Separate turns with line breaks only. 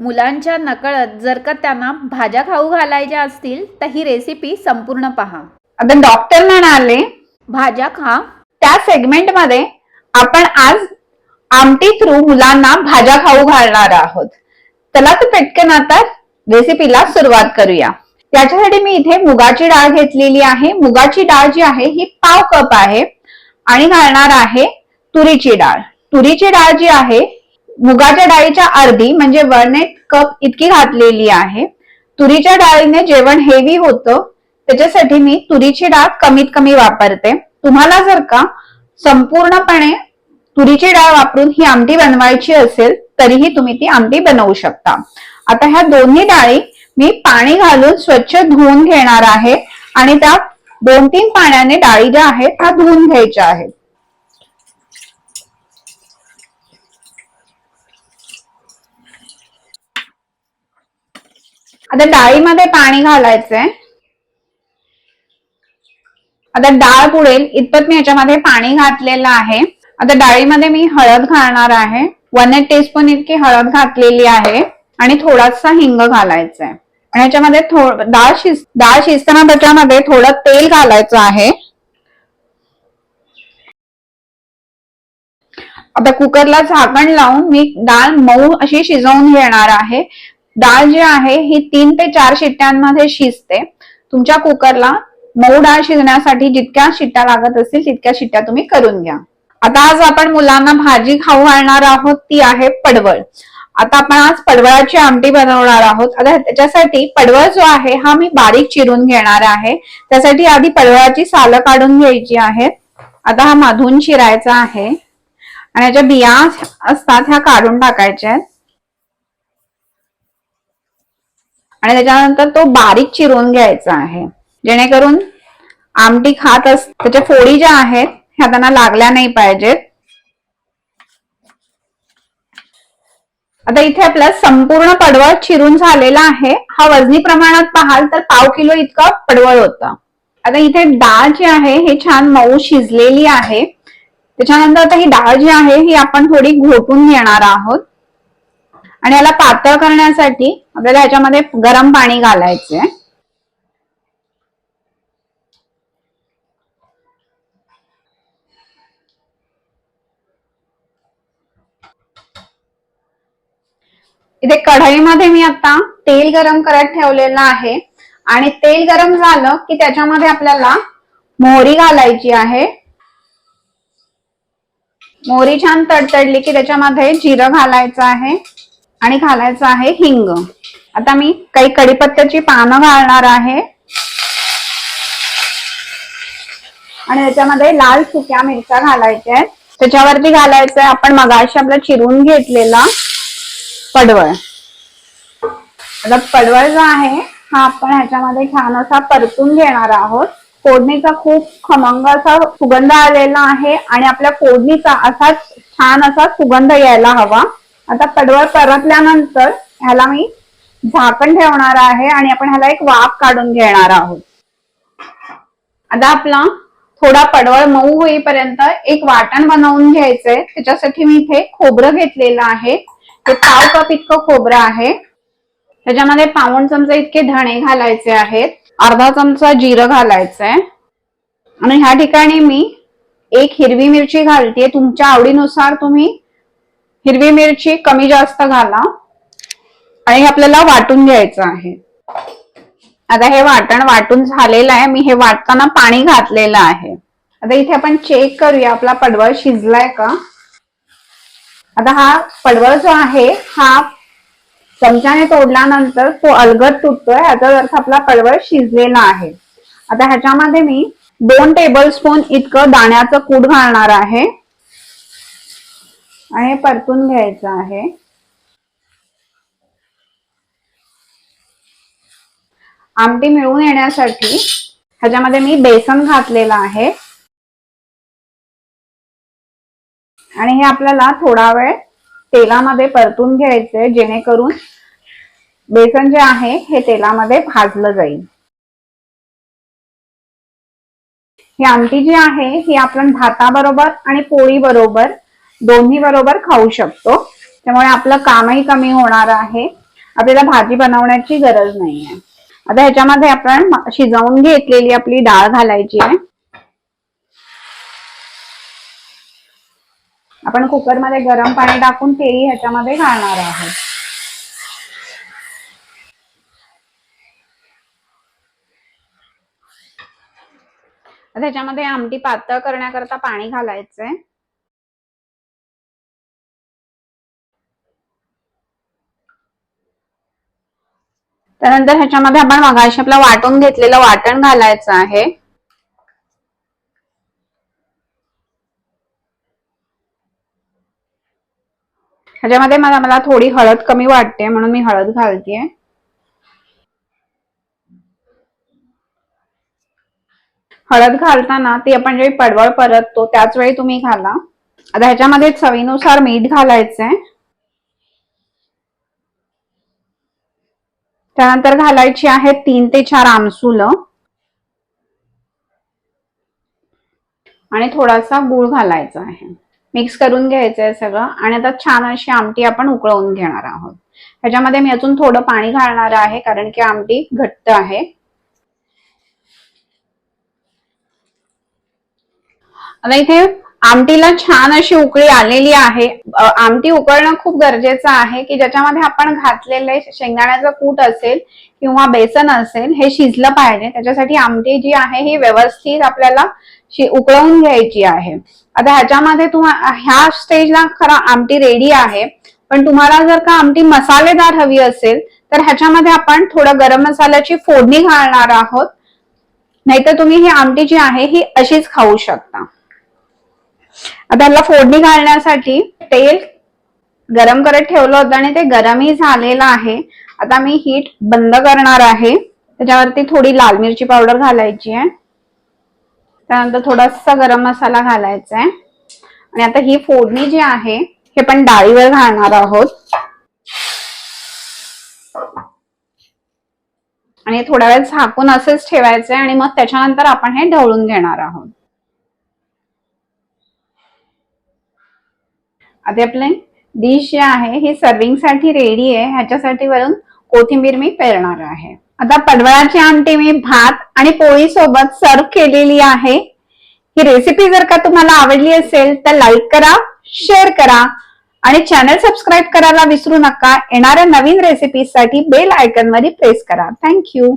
मुलांच्या नकळत जर का त्यांना भाज्या खाऊ घालायच्या असतील तर ही रेसिपी संपूर्ण पहा.
आता डॉक्टर म्हणाले
भाज्या खा.
त्या सेगमेंटमध्ये आपण आज आमटी थ्रू मुलांना भाज्या खाऊ घालणार आहोत. चला तर पटकन आता रेसिपीला सुरुवात करूया. त्याच्यासाठी मी इथे मुगाची डाळ घेतलेली आहे. मुगाची डाळ जी आहे ही पाव कप आहे आणि घालणार आहे तुरीची डाळ. तुरीची डाळ जी आहे मुगाच्या डाळीच्या अर्धी म्हणजे वन एट कप इतकी घातलेली आहे. तुरीच्या डाळीने जेवण हेवी होतं. त्याच्यासाठी मी तुरीची डाळ कमीत कमी वापरते. तुम्हाला जर का संपूर्णपणे तुरीची डाळ वापरून ही आमटी बनवायची असेल तरीही तुम्ही ती आमटी बनवू शकता. आता ह्या दोन्ही डाळी मी पाणी घालून स्वच्छ धुवून घेणार आहे आणि त्या दोन तीन पाण्याने डाळी ज्या आहेत त्या धुवून घ्यायच्या आहेत. आता डाळीमध्ये पाणी घालायचंय. आता डाळ पुढेल इतपत मी याच्यामध्ये पाणी घातलेलं आहे. आता डाळीमध्ये मी हळद घालणार आहे. वन एट टीस्पून इतकी हळद घातलेली आहे. आणि थोडासा हिंग घालायचा आहे आणि याच्यामध्ये डाळ शिज डाळ शिजताना त्याच्यामध्ये थोडं तेल घालायचं आहे. आता कुकरला झाकण लावून मी डाळ मऊ अशी शिजवून घेणार आहे. डाळ जी आहे ही तीन ते चार शिट्ट्यांमध्ये शिजते. तुमच्या कुकरला मऊ डाळ शिजण्यासाठी जितक्या शिट्ट्या लागत असतील तितक्या शिट्ट्या तुम्ही करून घ्या. आता आज आपण मुलांना भाजी खाऊ घालणार आहोत ती आहे पडवळ. आता आपण आज पडवळाची आमटी बनवणार आहोत. आता त्याच्यासाठी पडवळ जो आहे हा मी बारीक चिरून घेणार आहे. त्यासाठी आधी पडवळाची सालं काढून घ्यायची आहेत. आता हा मधून चिरायचा आहे. आणि याच्या बिया असतात ह्या काढून टाकायच्या आहेत. आणि त्याच्यानंतर तो बारीक चिरून घ्यायचा आहे. जेणेकरून आमटी खात अस त्याच्या फोडी ज्या आहेत ह्या त्यांना लागल्या नाही पाहिजेत. आता इथे आपला संपूर्ण पडवळ चिरून झालेला आहे. हा वजनी प्रमाणात पाहाल तर पाव किलो इतका पडवळ होता. आता इथे डाळ जी आहे हे छान मऊ शिजलेली आहे. त्याच्यानंतर आता ही डाळ जी आहे ही आपण थोडी घोटून घेणार आहोत. आणि याला पातळ करण्यासाठी आपल्याला ह्याच्यामध्ये गरम पाणी घालायचंय. इथे कढईमध्ये मी आता तेल गरम करत ठेवलेलं आहे. आणि तेल गरम झालं की त्याच्यामध्ये आपल्याला मोहरी घालायची आहे. मोहरी छान तडतडली की त्याच्यामध्ये जिरं घालायचं आहे. आणि घालायचं आहे हिंग. आता मी काही कडीपत्त्याची पानं घालणार आहे. आणि त्याच्यामध्ये लाल सुक्या मिरच्या घालायच्या आहेत. त्याच्यावरती घालायचं आहे आपण मगाशी आपलं चिरून घेतलेला पडवळ. आता पडवळ जो आहे हा आपण ह्याच्यामध्ये छान असा परतून घेणार आहोत. फोडणीचा खूप खमंग असा सुगंध आलेला आहे आणि आपल्या फोडणीचा असा छान असा सुगंध यायला हवा. आता पडवळ परतल्यानंतर ह्याला मी झाकण ठेवणार आहे आणि आपण ह्याला एक वाफ काढून घेणार आहोत. आता आपला थोडा पडवळ मऊ होईपर्यंत एक वाटण बनवून घ्यायचंय. त्याच्यासाठी मी इथे खोबरं घेतलेलं आहे. ते पाव कप इतकं खोबरं आहे. त्याच्यामध्ये पाऊण चमचा इतके धणे घालायचे आहेत. अर्धा चमचा जिरं घालायचंय. आणि ह्या ठिकाणी मी एक हिरवी मिरची घालते तुमच्या आवडीनुसार तुम्ही हिरवी मिरची कमी जास्त घाला. आणि हे आपल्याला वाटून घ्यायचं आहे. आता हे वाटण वाटून झालेलं आहे. मी हे वाटताना पाणी घातलेलं आहे. आता इथे आपण चेक करूया. आपला पडवळ शिजलाय का? आता हा पडवळ जो आहे हा चमच्याने तोडल्यानंतर तो अलगद तुटतोय. याचा अर्थ आपला पडवळ शिजलेला आहे. आता ह्याच्यामध्ये मी दोन टेबल स्पून इतकं दाण्याचं कूट घालणार आहे. आणि हे परतून घ्यायचं आहे. आमटी मिळून येण्यासाठी ह्याच्यामध्ये मी बेसन घातलेलं आहे. आणि हे आपल्याला थोडा वेळ तेलामध्ये परतून घ्यायचंय जेणेकरून बेसन जे आहे हे तेलामध्ये भाजलं जाईल. ही आमटी जी आहे ही आपण भाताबरोबर आणि पोळी बरोबर दोन्ही बरोबर खाऊ शकतो. त्यामुळे आपलं कामही कमी होणार आहे. आपल्याला भाजी बनवण्याची गरज नाहीये आता ह्याच्यामध्ये आपण शिजवून घेतलेली आपली डाळ घालायची आहे. आपण कुकरमध्ये गरम पाणी टाकून तेही ह्याच्यामध्ये घालणार आहोत. आता ह्याच्यामध्ये आमटी पातळ करण्याकरता पाणी घालायचंय. त्यानंतर ह्याच्यामध्ये आपण मगाशी आपलं वाटून घेतलेलं वाटण घालायचं आहे. ह्याच्यामध्ये मला मला थोडी हळद कमी वाटते म्हणून मी हळद घालतेय. हळद घालताना ती आपण जे पडवळ परततो त्याच वेळी तुम्ही घाला. आता ह्याच्यामध्ये चवीनुसार मीठ घालायचंय. त्यानंतर घालायची आहे तीन ते चार आमसुलं. आणि थोडासा गूळ घालायचा आहे. मिक्स करून घ्यायचं आहे सगळं. आणि आता छान अशी आमटी आपण उकळवून घेणार आहोत. ह्याच्यामध्ये मी अजून थोडं पाणी घालणार आहे कारण की आमटी घट्ट आहे. आता इथे आमटीला छान अशी उकळी आलेली आहे. आमटी उकळणं खूप गरजेचं आहे की ज्याच्यामध्ये आपण घातलेले शेंगदाण्याचं कूट असेल किंवा बेसन असेल हे शिजलं पाहिजे. त्याच्यासाठी आमटी जी आहे ही व्यवस्थित आपल्याला उकळवून घ्यायची आहे. आता ह्याच्यामध्ये तुम्हा ह्या स्टेजला खरं आमटी रेडी आहे. पण तुम्हाला जर का आमटी मसालेदार हवी असेल तर ह्याच्यामध्ये आपण थोडं गरम मसाल्याची फोडणी घालणार आहोत. नाहीतर तुम्ही ही आमटी जी आहे ही अशीच खाऊ शकता. आता ह्याला फोडणी घालण्यासाठी तेल गरम करत ठेवलं होतं आणि ते गरमही झालेलं आहे. आता मी हीट बंद करणार आहे. त्याच्यावरती थोडी लाल मिरची पावडर घालायची आहे. त्यानंतर थोडासा गरम मसाला घालायचा आहे. आणि आता ही फोडणी जी आहे हे पण डाळीवर घालणार आहोत. आणि थोड्या वेळ झाकून असेच ठेवायचे आणि मग त्याच्यानंतर आपण हे ढवळून घेणार आहोत. आता आपले डिश जे आहे हे सर्विंगसाठी रेडी आहे. ह्याच्यासाठी वरून कोथिंबीर मी पेरणार आहे. आता पडवळाची आमटी मी भात आणि पोळी सोबत सर्व केलेली आहे. ही रेसिपी जर का तुम्हाला आवडली असेल तर लाईक करा शेअर करा आणि चॅनल सबस्क्राईब करायला विसरू नका. येणाऱ्या नवीन रेसिपीसाठी बेल आयकॉनमध्ये प्रेस करा. Thank you